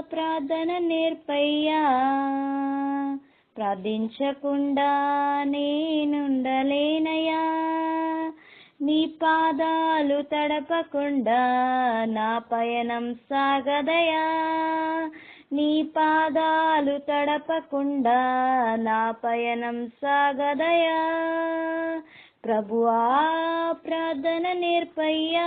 ప్రార్థన నేర్పయ్యా. ప్రార్థించకుండా నేనుండలేనయ్యా. నీ పాదాలు తడపకుండా నా పయనం సాగదయా నీ పాదాలు తడపకుండా నా పయనం సాగదయా ప్రభువా ప్రార్థన నేర్పయ్యా.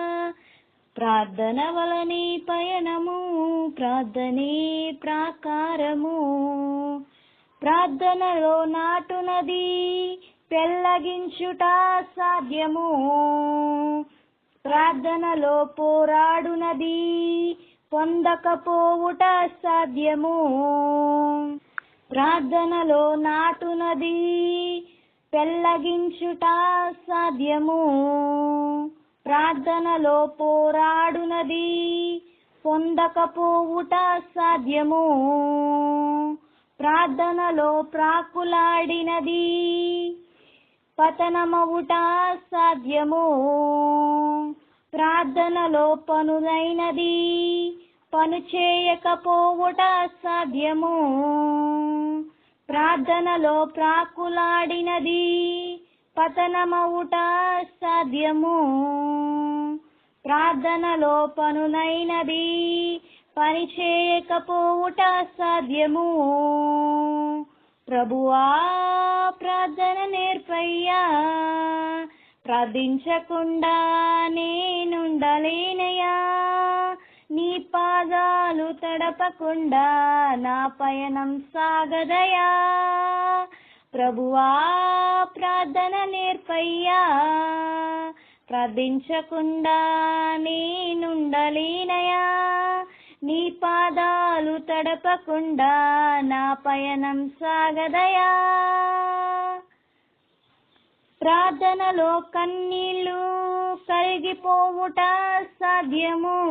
ప్రార్థన వలనే పయనము ప్రార్థనే ప్రాకారము. ప్రార్థనలో నాటునది పెళ్ళగించుట సాధ్యము. ప్రార్థనలో పోరాడునది పొందకపోవుట సాధ్యము. ప్రార్థనలో నాటునది పెళ్ళగించుట సాధ్యము. ప్రార్థనలో పోరాడునది. పొందకపోవుట సాధ్యము. ప్రార్థనలో ప్రాకులాడినది. పతనమవుట సాధ్యము. ప్రార్థనలో పనులైనది. పను చేయకపోవుట సాధ్యము. ప్రార్థనలో ప్రాకులాడినది. పతనమవుట సాధ్యము. ప్రార్థనలో పనులైనది పని చేయకపోవుట సాధ్యము. ప్రభువా ప్రార్థన నేర్పయ్యా. ప్రార్థించకుండా నేనుండలేనయా నీ పాదాలు తడపకుండా నా పయనం సాగదయా ప్రభువా ప్రార్థన నేర్పయ్యా. ప్రార్థించకుండా నేనుండలేనయా నీ పాదాలు తడపకుండా నా పయనం సాగదయా. ప్రార్థనలో కన్నీళ్ళు కరిగిపోవుట సాధ్యము.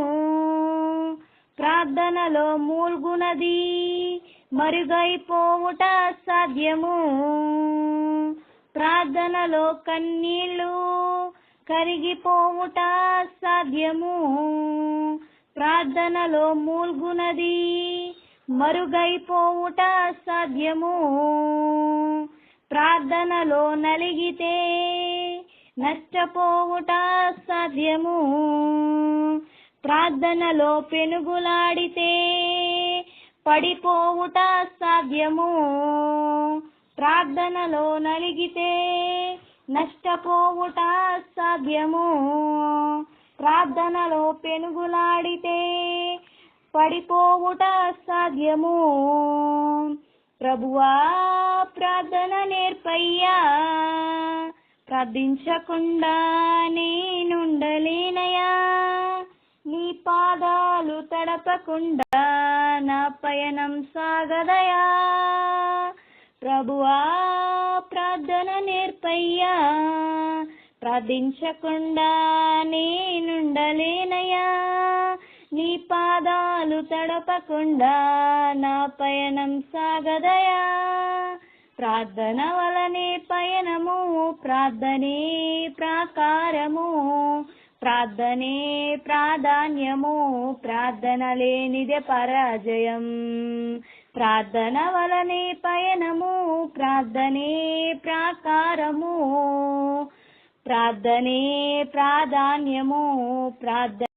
ప్రార్థనలో మూల్గునది మరుగైపోవుట సాధ్యము. ప్రార్థనలో కన్నీళ్ళు కరిగిపోవుట సాధ్యము. ప్రార్థనలో మూల్గునది మరుగైపోవుట సాధ్యము. ప్రార్థనలో నలిగితే నష్టపోవుట సాధ్యము. ప్రార్థనలో పెనుగులాడితే పడిపోవుట సాధ్యము. ప్రార్థనలో నలిగితే నష్టపోవుట సాధ్యము ప్రార్థనలో పెనుగులాడితే పడిపోవుట సాధ్యము ప్రభువా ప్రార్థన నేర్పయ్యా. ప్రార్థించకుండా నేనుండలేనయా నీ పాదాలు తడపకుండా నా పయనం సాగదయా. ప్రభువా ప్రార్థన నేర్పయ్యా. ప్రార్థించకుండా నేనుండలేనయ్యా. నీ పాదాలు తడపకుండా నా పయనం సాగదయా. ప్రార్థన వలనే పయనము ప్రార్థనే ప్రాకారము. ప్రార్థనే ప్రాధాన్యము ప్రార్థన లేనిదే పరాజయం. ప్రార్థన వలనే పయనము ప్రార్థనే ప్రాకారము ప్రార్థనే ప్రాధాన్యము ప్రార్థ